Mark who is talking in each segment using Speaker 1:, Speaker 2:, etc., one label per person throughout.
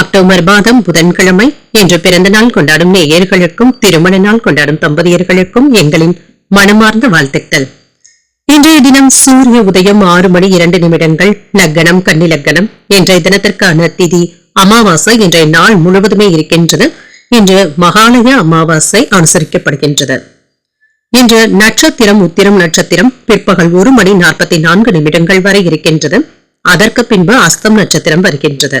Speaker 1: October மாதம் புதன்கிழமை இன்று பிறந்த நாள் கொண்டாடும் நேயர்களுக்கும் திருமண நாள் கொண்டாடும் தம்பதியர்களுக்கும் எங்களின் மனமார்ந்த வாழ்த்துக்கள். இன்றைய தினம் சூரிய உதயம் ஆறு மணி இரண்டு நிமிடங்கள் லக்கணம் கன்னி லக்கணம் இன்றைய தினத்திற்கான திதி அமாவாசை இன்றைய நாள் முழுவதுமே இருக்கின்றது. இன்று மகாலய அமாவாசை அனுசரிக்கப்படுகின்றது. இன்று நட்சத்திரம் உத்திரம் நட்சத்திரம் பிற்பகல் ஒரு மணி நாற்பத்தி நான்கு நிமிடங்கள் வரை இருக்கின்றது. அதற்கு பின்பு அஸ்தம் நட்சத்திரம் வருகின்றது.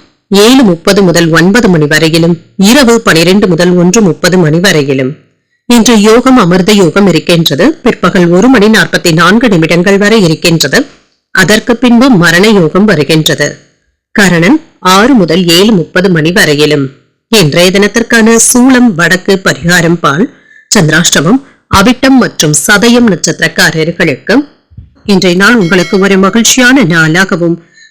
Speaker 1: ஏழு முப்பது முதல் ஒன்பது மணி வரையிலும் இரவு பனிரெண்டு முதல் ஒன்று முப்பது மணி வரையிலும். இன்று யோகம் அமிர்த யோகம் இருக்கின்றது. பிற்பகல் ஒரு மணி நாற்பத்தி நான்கு நிமிடங்கள் வரை இருக்கின்றது. அதற்கு பின்பு மரண யோகம் வருகின்றது. கரணன் ஆறு முதல் ஏழு முப்பது மணி வரையிலும். இன்றைய தினத்திற்கான சூளம் வடக்கு பரிகாரம் பால் சந்திராஷ்டமம் அவிட்டம் மற்றும் சதயம் நட்சத்திரக்காரர்களுக்கு இன்றைய நாள் உங்களுக்கு ஒரு மகிழ்ச்சியான நாளாகவும்